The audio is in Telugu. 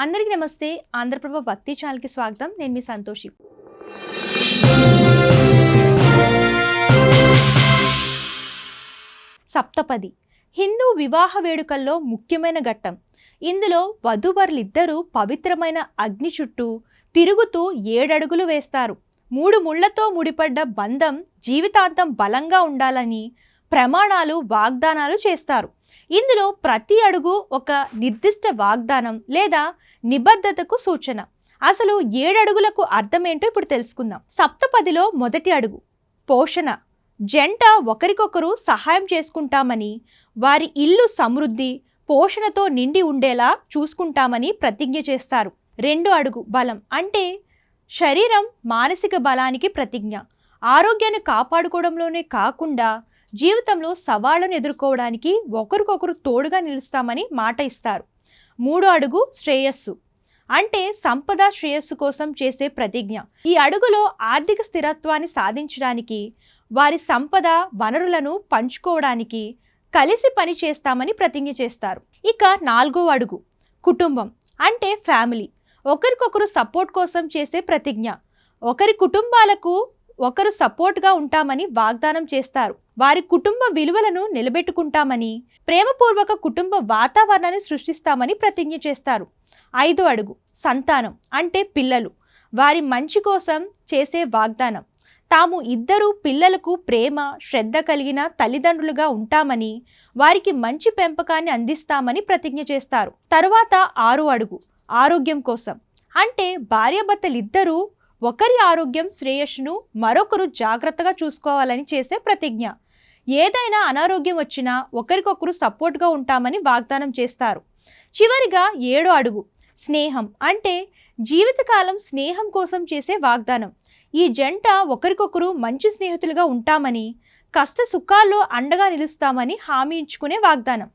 అందరికీ నమస్తే. ఆంధ్రప్రభ భక్తి ఛానల్కి స్వాగతం. నేను మీ సంతోషి. సప్తపది. హిందూ వివాహ వేడుకల్లో ముఖ్యమైన ఘట్టం. ఇందులో వధూవరులిద్దరూ పవిత్రమైన అగ్ని చుట్టూ తిరుగుతూ ఏడడుగులు వేస్తారు. మూడు ముళ్ళతో ముడిపడ్డ బంధం జీవితాంతం బలంగా ఉండాలని ప్రమాణాలు వాగ్దానాలు చేస్తారు. ఇందులో ప్రతి అడుగు ఒక నిర్దిష్ట వాగ్దానం లేదా నిబద్ధతకు సూచన. అసలు ఏడడుగులకు అర్థమేంటో ఇప్పుడు తెలుసుకుందాం. సప్తపదిలో మొదటి అడుగు పోషణ. జంట ఒకరికొకరు సహాయం చేసుకుంటామని వారి ఇల్లు సమృద్ధి పోషణతో నిండి ఉండేలా చూసుకుంటామని ప్రతిజ్ఞ చేస్తారు. రెండు అడుగు బలం. అంటే శరీరం మానసిక బలానికి ప్రతిజ్ఞ. ఆరోగ్యాన్ని కాపాడుకోవడంలోనే కాకుండా జీవితంలో సవాళ్ళను ఎదుర్కోవడానికి ఒకరికొకరు తోడుగా నిలుస్తామని మాట ఇస్తారు. మూడో అడుగు శ్రేయస్సు. అంటే సంపద శ్రేయస్సు కోసం చేసే ప్రతిజ్ఞ. ఈ అడుగులో ఆర్థిక స్థిరత్వాన్ని సాధించడానికి వారి సంపద వనరులను పంచుకోవడానికి కలిసి పని చేస్తామని ప్రతిజ్ఞ చేస్తారు. ఇక నాలుగో అడుగు కుటుంబం. అంటే ఫ్యామిలీ. ఒకరికొకరు సపోర్ట్ కోసం చేసే ప్రతిజ్ఞ. ఒకరి కుటుంబాలకు ఒకరు సపోర్ట్గా ఉంటామని వాగ్దానం చేస్తారు. వారి కుటుంబ విలువలను నిలబెట్టుకుంటామని ప్రేమపూర్వక కుటుంబ వాతావరణాన్ని సృష్టిస్తామని ప్రతిజ్ఞ చేస్తారు. ఐదో అడుగు సంతానం అంటే పిల్లలు. వారి మంచి కోసం చేసే వాగ్దానం. తాము ఇద్దరు పిల్లలకు ప్రేమ శ్రద్ధ కలిగిన తల్లిదండ్రులుగా ఉంటామని వారికి మంచి పెంపకాన్ని అందిస్తామని ప్రతిజ్ఞ చేస్తారు. తరువాత ఆరు అడుగు ఆరోగ్యం కోసం. అంటే భార్యాభర్తలిద్దరూ ఒకరి ఆరోగ్యం శ్రేయస్సును మరొకరు జాగ్రత్తగా చూసుకోవాలని చేసే ప్రతిజ్ఞ. ఏదైనా అనారోగ్యం వచ్చినా ఒకరికొకరు సపోర్ట్గా ఉంటామని వాగ్దానం చేస్తారు. చివరిగా ఏడో అడుగు. స్నేహం అంటే జీవితకాలం స్నేహం కోసం చేసే వాగ్దానం. ఈ జంట ఒకరికొకరు మంచి స్నేహితులుగా ఉంటామని కష్ట సుఖాల్లో అండగా నిలుస్తామని హామీ ఇచ్చుకునే వాగ్దానం.